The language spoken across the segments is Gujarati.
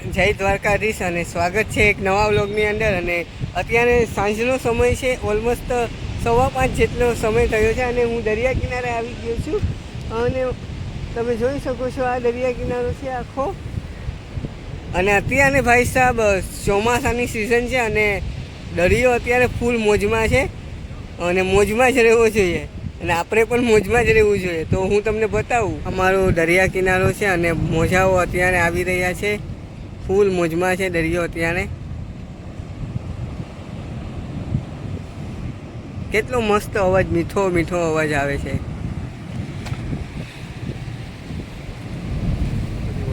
જય દ્વારકાધીશ અને સ્વાગત છે એક નવા વ્લોગની અંદર. અને અત્યારે સાંજનો સમય છે ઓલમોસ્ટ સવા પાંચ જેટલો સમય થયો છે અને હું દરિયા કિનારે આવી ગયો છું. અને તમે જોઈ શકો છો આ દરિયા કિનારો છે આખો. અને અત્યારે ભાઈ સાહેબ ચોમાસાની સિઝન છે અને દરિયો અત્યારે ફૂલ મોજમાં છે. અને મોજમાં જ રહેવો જોઈએ. અને આપણે પણ મોજમાં જ રહેવું જોઈએ. તો હું તમને બતાવું. અમારો દરિયા કિનારો છે અને મોજાઓ અત્યારે આવી રહ્યા છે. ફૂલ મોજમાં છે દરિયો અત્યારે. કેટલો મસ્ત અવાજ, મીઠો મીઠો અવાજ આવે છે.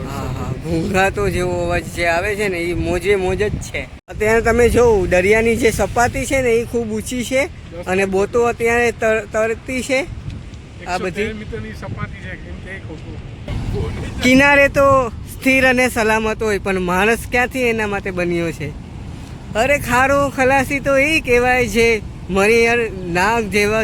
હા ઘૂંઘાતો જેવો અવાજ જે આવે છે ને, એ મોજે મોજ જ છે. અત્યારે તમે જોવું, દરિયાની જે સપાટી છે ને, એ ખૂબ ઊંચી છે અને બોતો અત્યારે તરતી છે. આ બધી? સપાટી છે કેમ કે કિનારે તો સ્થિર અને સલામત હોય પણ માણસ ક્યાંથી એના માટે બન્યો છે? અરે ખારો ખલાસી તો એ કહેવાય છે મરી યાર નાગ જેવા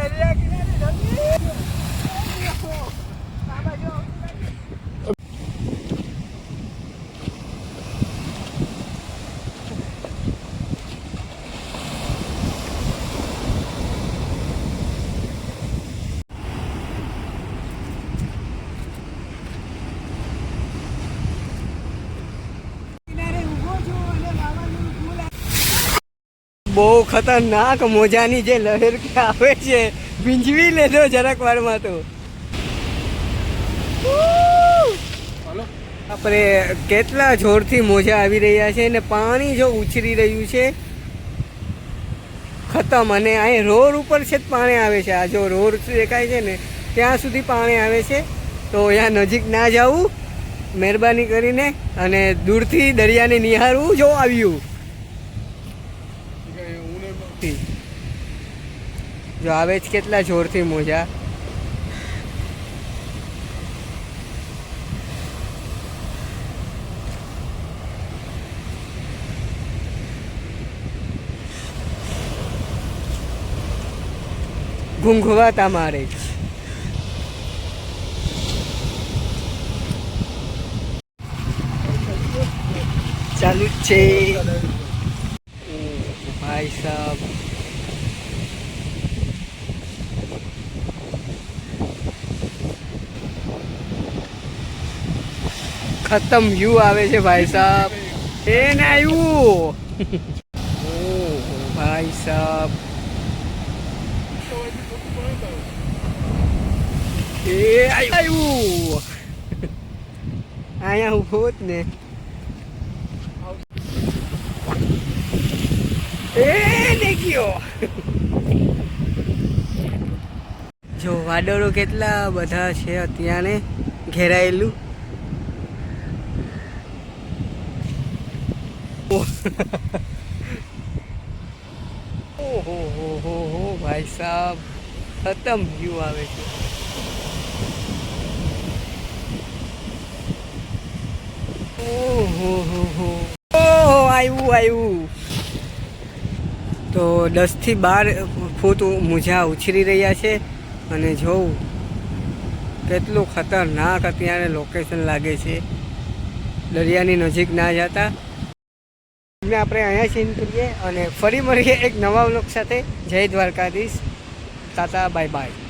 દરિયા કિનારે જલ્દી. આ બાજુ આવો. કિનારે ઊભો છું અને વાવાઝોડું ફૂલ આવે. બહુ ખતરનાક મોજાની જે લહેર કે આવે છે ભીંજવી લેજો જરાક વારમાં તો. આપણે કેટલા જોરથી મોજા આવી રહ્યા છે ને પાણી જો ઉછરી રહ્યું છે. ખતમ અને અહીં રોડ ઉપર છે જ પાણી આવે છે. આ જો રોડ દેખાય છે ને ત્યાં સુધી પાણી આવે છે. તો અહીંયા નજીક ના જવું મહેરબાની કરીને અને દૂરથી દરિયાને નિહાળવું જો આવ્યું. હું જો આવે છે કેટલા જોરથી મોજા. ઘૂંઘવાતા મારે. ચાલુ જ છે. ઓહ, साहब ખતમ યુ આવે છે ભાઈ સાહેબ એ ને આવ્યું ઓ ભાઈ સાહેબ એ આવ્યું અહીંયા ઊભો હોત ને એ દેખ્યો જો, વાદળો કેટલા બધા છે અત્યારે ઘેરાયેલું. ઓહો, હો હો હો, ભાઈ સાહેબ ખતમ વ્યૂ આવે છે. ઓહો, હો આવ્યું આવ્યું તો દસથી બાર ફૂટ મૂઝા ઉછરી રહ્યા છે અને જોઉં કેટલું ખતરનાક અત્યારે લોકેશન લાગે છે. દરિયાની નજીક ના જતા. ને આપણે અહીંયા સીન કરીએ અને ફરી મળીએ એક નવા વ્લોગ સાથે. જય દ્વારકાધીશ. તાતા બાય બાય